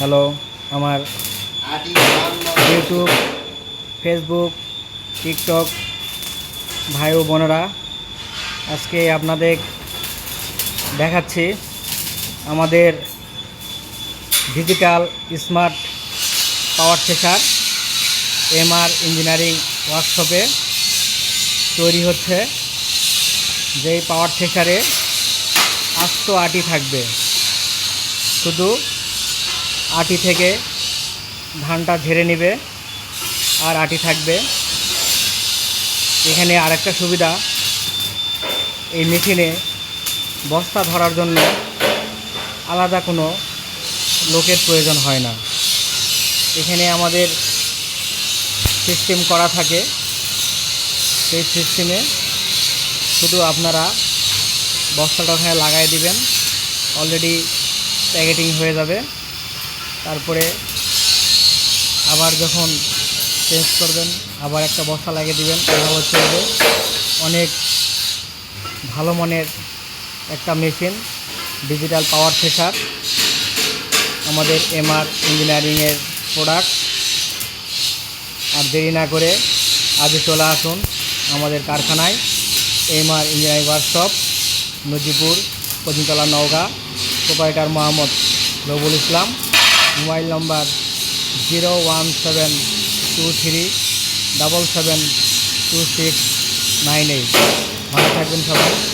Hello, আমার YouTube, Facebook, TikTok ভাই ও বোনেরা, আজকে আপনাদের দেখাচ্ছি আমাদের digital smart power thresher MR engineering ওয়ার্কশপে তৈরি হচ্ছে। যেই পাওয়ার থ্রেশারে আস্ত আটি থাকবে। শুধু আটি থেকে ধানটা ঝেড়ে নেবে আর আটি থাকবে। এখানে আরেকটা সুবিধা, এই মেশিনে বস্তা ধরার জন্য আলাদা কোনো লোকের প্রয়োজন হয় না। এখানে আমাদের সিস্টেম করা থাকে। সেই সিস্টেমে শুধু আপনারা বস্তাটা ওখানে লাগাই দিবেন। অলরেডি প্যাকেটিং হয়ে যাবে। তারপরে আবার যখন চেঞ্জ করবেন, আবার একটা বস্তা লাগিয়ে দিবেন। এভাবে চলবে অনেক ভালো মানের একটা মেশিন ডিজিটাল পাওয়ার থ্রেশার আমাদের এমআর ইঞ্জিনিয়ারিংয়ের প্রোডাক্ট আর দেরি না করে আজই চলে আসুন আমাদের কারখানায় MR engineering workshop Najipur Pajitala Naogaon proprietor Mohammad Robul Islam. Mobile number zero one seven two three double seven two six nine eight. ভালো থাকবেন সবাই।